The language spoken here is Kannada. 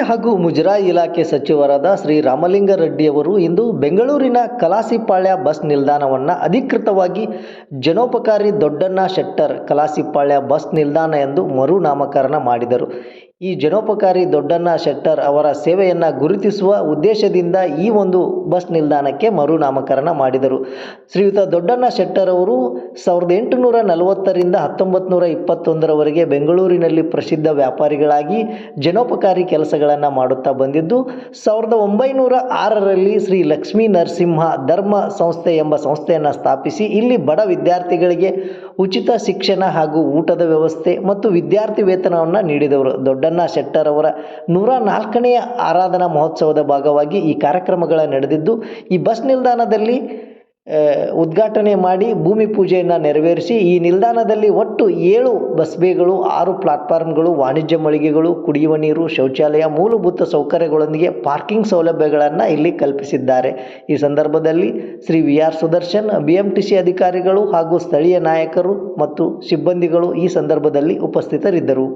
ಹಾಗೂ ಮುಜರಾಯಿ ಇಲಾಖೆ ಸಚಿವರಾದ ಶ್ರೀ ರಾಮಲಿಂಗಾರೆಡ್ಡಿಯವರು ಇಂದು ಬೆಂಗಳೂರಿನ ಕಲಾಸಿಪಾಳ್ಯ ಬಸ್ ನಿಲ್ದಾಣವನ್ನು ಅಧಿಕೃತವಾಗಿ ಜನೋಪಕಾರಿ ದೊಡ್ಡಣ್ಣ ಶೆಟ್ಟರ್ ಕಲಾಸಿಪಾಳ್ಯ ಬಸ್ ನಿಲ್ದಾಣ ಎಂದು ಮರುನಾಮಕರಣ ಮಾಡಿದರು. ಈ ಜನೋಪಕಾರಿ ದೊಡ್ಡಣ್ಣ ಶೆಟ್ಟರ್ ಅವರ ಸೇವೆಯನ್ನು ಗುರುತಿಸುವ ಉದ್ದೇಶದಿಂದ ಈ ಒಂದು ಬಸ್ ನಿಲ್ದಾಣಕ್ಕೆ ಮರುನಾಮಕರಣ ಮಾಡಿದರು. ಶ್ರೀಯುತ ದೊಡ್ಡಣ್ಣ ಶೆಟ್ಟರ್ ಅವರು ಸಾವಿರದ ಎಂಟುನೂರ ನಲವತ್ತರಿಂದ ಹತ್ತೊಂಬತ್ತು ಇಪ್ಪತ್ತೊಂದರವರೆಗೆ ಬೆಂಗಳೂರಿನಲ್ಲಿ ಪ್ರಸಿದ್ಧ ವ್ಯಾಪಾರಿಗಳಾಗಿ ಜನೋಪಕಾರಿ ಕೆಲಸಗಳನ್ನು ಮಾಡುತ್ತಾ ಬಂದಿದ್ದು, ಸಾವಿರದ ಒಂಬೈನೂರ ಆರರಲ್ಲಿ ಶ್ರೀ ಲಕ್ಷ್ಮೀ ನರಸಿಂಹ ಧರ್ಮ ಸಂಸ್ಥೆ ಎಂಬ ಸಂಸ್ಥೆಯನ್ನು ಸ್ಥಾಪಿಸಿ, ಇಲ್ಲಿ ಬಡ ವಿದ್ಯಾರ್ಥಿಗಳಿಗೆ ಉಚಿತ ಶಿಕ್ಷಣ ಹಾಗೂ ಊಟದ ವ್ಯವಸ್ಥೆ ಮತ್ತು ವಿದ್ಯಾರ್ಥಿ ವೇತನವನ್ನು ನೀಡಿದವರು. ದೊಡ್ಡಣ್ಣ ಶೆಟ್ಟರ್ ಅವರ ನೂರ ನಾಲ್ಕನೆಯ ಆರಾಧನಾ ಮಹೋತ್ಸವದ ಭಾಗವಾಗಿ ಈ ಕಾರ್ಯಕ್ರಮಗಳ ನಡೆದಿದ್ದು, ಈ ಬಸ್ ನಿಲ್ದಾಣದಲ್ಲಿ ಉದ್ಘಾಟನೆ ಮಾಡಿ ಭೂಮಿ ಪೂಜೆಯನ್ನು ನೆರವೇರಿಸಿ, ಈ ನಿಲ್ದಾಣದಲ್ಲಿ ಒಟ್ಟು ಏಳು ಬಸ್ ಬೇಗಳು ಆರು ಪ್ಲಾಟ್ಫಾರ್ಮ್ಗಳು ವಾಣಿಜ್ಯ ಮಳಿಗೆಗಳು, ಕುಡಿಯುವ ನೀರು, ಶೌಚಾಲಯ, ಮೂಲಭೂತ ಸೌಕರ್ಯಗಳೊಂದಿಗೆ ಪಾರ್ಕಿಂಗ್ ಸೌಲಭ್ಯಗಳನ್ನು ಇಲ್ಲಿ ಕಲ್ಪಿಸಿದ್ದಾರೆ. ಈ ಸಂದರ್ಭದಲ್ಲಿ Shri V R Sudarshan B M T C ಅಧಿಕಾರಿಗಳು ಹಾಗೂ ಸ್ಥಳೀಯ ನಾಯಕರು ಮತ್ತು ಸಿಬ್ಬಂದಿಗಳು ಈ ಸಂದರ್ಭದಲ್ಲಿ ಉಪಸ್ಥಿತರಿದ್ದರು.